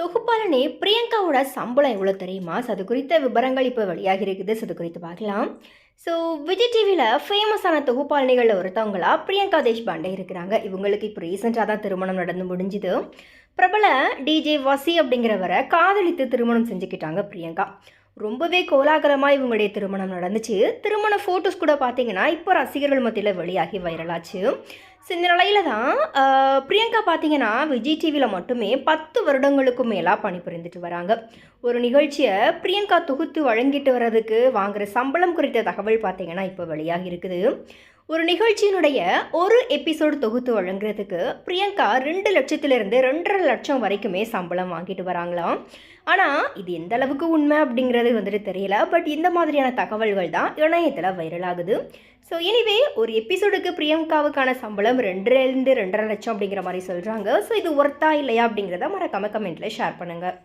தொகுப்பாளனே பிரியங்காவோட சம்பளம் எவ்வளோ தெரியுமா? ஸோ அது குறித்த விவரங்கள் இப்போ வெளியாகி இருக்குது. ஸோ அது குறித்து பார்க்கலாம். ஸோ விஜய் டிவியில் ஃபேமஸான தொகுப்பாளனிகளில் ஒருத்தவங்களா பிரியங்கா தேஷ்பாண்டே இருக்கிறாங்க. இவங்களுக்கு இப்போ ரீசெண்டாக தான் திருமணம் நடந்து முடிஞ்சுது. பிரபல டிஜே வசி அப்படிங்கிறவரை காதலித்து திருமணம் செஞ்சுக்கிட்டாங்க பிரியங்கா. ரொம்பவே கோலாகலமாக இவங்களுடைய திருமணம் நடந்துச்சு. திருமண ஃபோட்டோஸ் கூட பார்த்தீங்கன்னா இப்போ ரசிகர்கள் மத்தியில் வெளியாகி வைரலாச்சு. ஸோ இந்த நிலையில தான் பிரியங்கா பார்த்தீங்கன்னா விஜய் டிவியில் மட்டுமே பத்து வருடங்களுக்கும் மேலாக பணிபுரிந்துட்டு வராங்க. ஒரு நிகழ்ச்சியை பிரியங்கா தொகுத்து வழங்கிட்டு வர்றதுக்கு வாங்குற சம்பளம் குறித்த தகவல் பார்த்தீங்கன்னா இப்போ வெளியாகி இருக்குது. ஒரு நிகழ்ச்சியினுடைய ஒரு எபிசோடு தொகுத்து வழங்குறதுக்கு பிரியங்கா ரெண்டு லட்சத்திலிருந்து ரெண்டரை லட்சம் வரைக்குமே சம்பளம் வாங்கிட்டு வராங்களாம். ஆனால் இது எந்த அளவுக்கு உண்மை அப்படிங்கிறது வந்துட்டு தெரியல. பட் இந்த மாதிரியான தகவல்கள் தான் இணையத்தில் வைரல் ஆகுது. ஸோ எனிவே ஒரு எபிசோடுக்கு பிரியங்காவுக்கான சம்பளம் ரெண்டுலேருந்து ரெண்டரை லட்சம் அப்படிங்கிற மாதிரி சொல்கிறாங்க ஸோ இது ஒர்த்தா இல்லையா அப்படிங்கிறத மறக்காம கமெண்ட்டில் ஷேர் பண்ணுங்கள்